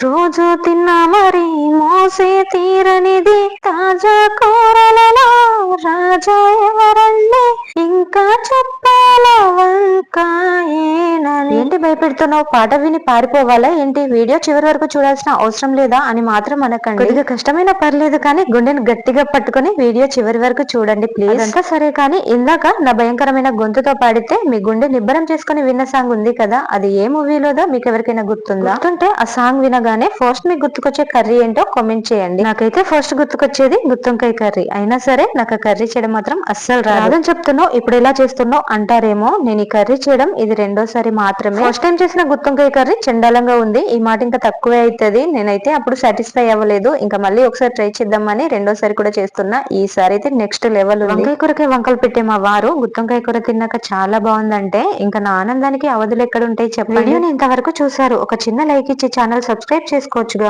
రోజు తిన్నా మరి మోసే తీరనిది తాజా కూరలే. ఏంటి భయపెడుతున్నావు? పాట విని పారిపోవాలా ఏంటి? వీడియో చివరి వరకు చూడాల్సిన అవసరం లేదా అని మాత్రం అనకండి. కొద్దిగా కష్టమైనా పర్లేదు కానీ గుండెని గట్టిగా పట్టుకొని వీడియో చివరి వరకు చూడండి ప్లీజ్. అంతా సరే కానీ ఇందాక నా భయంకరమైన గొంతుతో పాడితే మీ గుండె నిబ్బరం చేసుకుని విన్న సాంగ్ ఉంది కదా? అది ఏ మూవీలోదో మీకు ఎవరికైనా గుర్తుందా? గుర్తుంటే ఆ సాంగ్ వినగానే ఫస్ట్ మీకు గుర్తుకొచ్చే కర్రీ ఏంటో కామెంట్ చేయండి. నాకైతే ఫస్ట్ గుర్తుకొచ్చేది గుత్తొంకాయ కర్రీ. అయినా సరే నాకు ఆ కర్రీ చేయడం మాత్రం అస్సలు రాదని చెప్తున్నావు ఇప్పుడు ఎలా చేస్తున్నావు అంటారేమో? నేను ఈ కర్రీ చేయడం ఇది రెండోసారి మాత్రమే ఫస్ట్ టైం చేసిన గుత్తొంకాయ కర్రీ చండాలంగా ఉంది. ఈ మాట ఇంకా తక్కువే అవుతుంది నేనైతే అప్పుడు సాటిస్ఫై అవ్వలేదు. ఇంకా మళ్ళీ ఒకసారి ట్రై చేద్దామని రెండోసారి కూడా చేస్తున్నా. ఈసారి అయితే నెక్స్ట్ లెవెల్ వంకాయ కూరకి వంకలు పెట్టే మా వారు గుత్తొంకాయ కూర తిన్నాక చాలా బాగుందంటే ఇంకా నా ఆనందానికి అవధులు ఎక్కడ ఉంటాయి చెప్పండి? వీడియోని ఇంతవరకు చూసారు ఒక చిన్న లైక్ ఇచ్చి ఛానల్ సబ్స్క్రైబ్ చేసుకోవచ్చుగా.